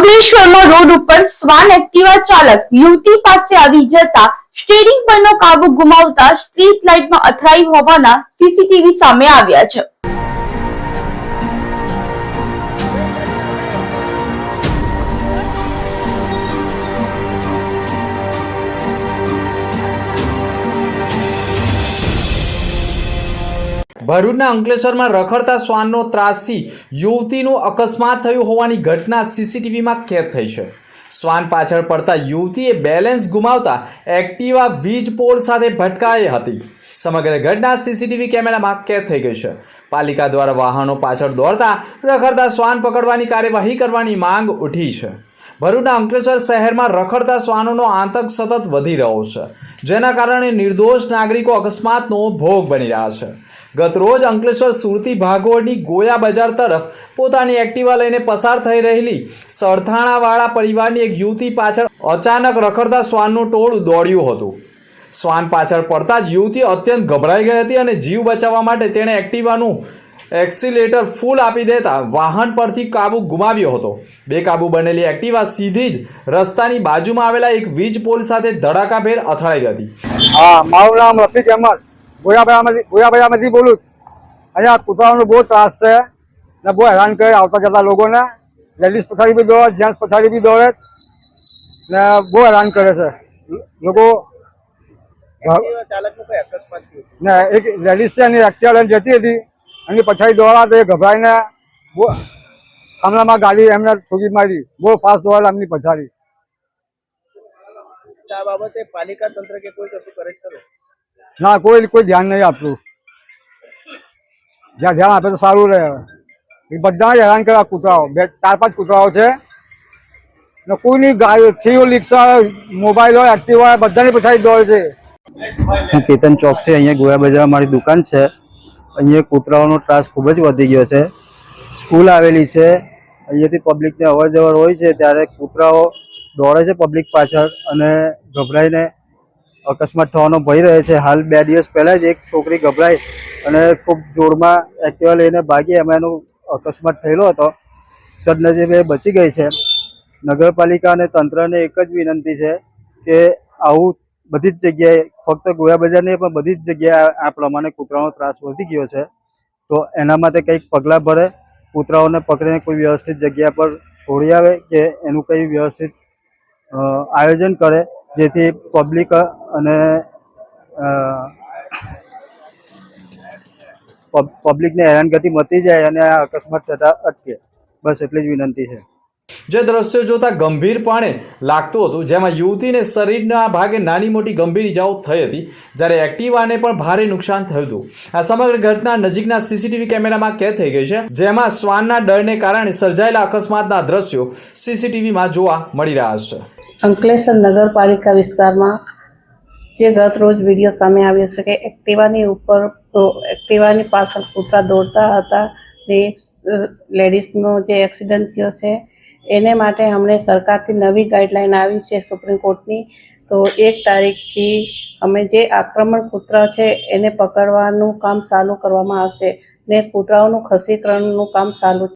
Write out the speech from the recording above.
અંકલેશ્વરમાં રોડ ઉપર સ્વાન એક્ટિવા ચાલક યુવતી પાસે આવી જતા સ્ટેરિંગ પરનો કાબુ ગુમાવતા સ્ટ્રીટ લાઇટમાં અથડાઈ હોવાના સીસીટીવી સામે આવ્યા છે. ભરૂચના અંકલેશ્વરમાં રખડતા શ્વાનનો ત્રાસથી યુવતીનું અકસ્માત થયું હોવાની ઘટના સીસીટીવીમાં કેદ થઈ છે. શ્વાન પાછળ પડતા યુવતીએ બેલેન્સ ગુમાવતા એક્ટિવા વીજ પોલ સાથે ભટકાઈ હતી. સમગ્ર ઘટના સીસીટીવી કેમેરામાં કેદ થઈ ગઈ છે. પાલિકા દ્વારા વાહનો પાછળ દોડતા રખડતા શ્વાન પકડવાની કાર્યવાહી કરવાની માંગ ઉઠી છે. ભરૂચના અંકલેશ્વર શહેરમાં રખડતા શ્વાનોનો આતંક સતત વધી રહ્યો છે, જેના કારણે નિર્દોષ નાગરિકો અકસ્માતનો ભોગ બની રહ્યા છે. ગત રોજ અંકલેશ્વર સુરતી ભાગોળની ગોયા બજાર તરફ પોતાની એક્ટિવા લઈને પસાર થઈ રહેલી સરથાણાવાળા પરિવારની એક યુવતી પાછળ અચાનક રખડતા શ્વાનનું ટોળું દોડ્યું હતું. શ્વાન પાછળ પડતા જ યુવતી અત્યંત ગભરાઈ ગઈ હતી અને જીવ બચાવવા માટે તેણે એક્ટિવાનું એક્સિલેટર ફૂલ આપી દેતા વાહન પરથી કાબુ ગુમાવ્યો હતો. બેકાબુ બનેલી એક્ટિવા સીધી જ રસ્તાની બાજુમાં આવેલા એક વીજ પોલ સાથે ધડાકાભેર અથડાઈ હતી. હા, મારું નામ રફીક અહેમદ. ગોયાભાઈ ગોયાભાઈમાંથી બોલું છું. અહીંયા કૂતરાઓનો બહુ ત્રાસ છે ને બહુ હેરાન કરે આવતા જતા લોકોને. લેડીઝ પછાડી બી દોડે જેન્ટ્સ પછાડી બી દોડે ને બહુ હેરાન કરે છે. લોકો? ને એક લેડીઝ છે એની એક્ટિવા લઈને જતી હતી. એની પછાડી દોડા તો એ ગભરાઈને બહુ હમણાંમાં ગાડી એમને ઠોકી મારી. બહુ ફાસ્ટ દોડેલા એમની પછાડી આ બાબતે પાલિકા તંત્ર કે કોઈ કશું કરે છે? ના, કોઈ કોઈ ધ્યાન નહીં આપતું. જ્યાં ધ્યાન આપે તો સારું રહે. એ બધા જ હેરાન કર્યા કૂતરાઓ. બે, ચાર, પાંચ કૂતરાઓ છે. ને કોઈની ગાડી થ્રી રિક્ષા, મોબાઈલ હોય, એક્ટિવ હોય, બધાની પછાડી દોડે છે. કેતન ચોકસી, અહીંયા ગોયા બજાર મારી દુકાન છે. અહીંયા કૂતરાઓનો ત્રાસ ખૂબ જ વધી ગયો છે. સ્કૂલ આવેલી છે. અહીંયાથી પબ્લિકને અવર જવર હોય છે, ત્યારે કૂતરાઓ દોડે છે પબ્લિક પાછળ અને ગભરાઈને અકસ્માત થવાનો ભય રહે છે. હાલ બે દિવસ પહેલાં જ એક છોકરી ગભરાઈ અને ખૂબ જોરમાં એક્ટિવા લઈને ભાગી. એમાં એનો અકસ્માત થયેલો હતો. સદનસીબે બચી ગઈ છે. નગરપાલિકા અને તંત્રને એક જ વિનંતી છે કે આવું બધી જ જગ્યાએ, ફક્ત ગોયા બજાર નહીં, પણ બધી જ જગ્યાએ આ પ્રમાણે કૂતરાનો ત્રાસ વધી ગયો છે. તો એના માટે કંઈક પગલાં ભરે. કૂતરાઓને પકડીને કોઈ વ્યવસ્થિત જગ્યા પર છોડી આવે કે એનું કંઈ વ્યવસ્થિત આયોજન કરે. જેથી પબ્લિક અને પબ્લિકને હેરાનગતિ મટી જાય અને આ અકસ્માત થતા અટકે. બસ એટલી જ વિનંતી છે. જે દ્રશ્યો જોતા ગંભીરપણે લાગતું હતું, જેમાં યુવતીને શરીરના ભાગે નાની મોટી ગંભીર ઇજાઓ થઈ હતી, જ્યારે એક્ટિવાને પણ ભારે નુકસાન થયું હતું. આ સમગ્ર ઘટના નજીકના સીસીટીવી કેમેરામાં કેદ થઈ ગઈ છે, જેમાં શ્વાનના ડરને કારણે સર્જાયેલા અકસ્માતના દ્રશ્યો સીસીટીવીમાં જોવા મળી રહ્યા છે. અંકલેશ્વર નગરપાલિકા વિસ્તારમાં જે ગત રોજ વીડિયો સામે આવ્યો છે કે એક્ટિવાની ઉપર એક્ટિવાની પાછળ કૂતરા દોડતા હતા તે લેડીઝનો જે એક્સિડન્ટ થયો છે એને માટે હમણે સરકારથી નવી ગાઈડલાઈન આવી છે સુપ્રીમ કોર્ટની. તો એક તારીખથી અમે જે આક્રમણ કૂતરા છે એને પકડવાનું કામ ચાલુ કરવામાં આવશે ને કૂતરાઓનું ખસીકરણનું કામ ચાલુ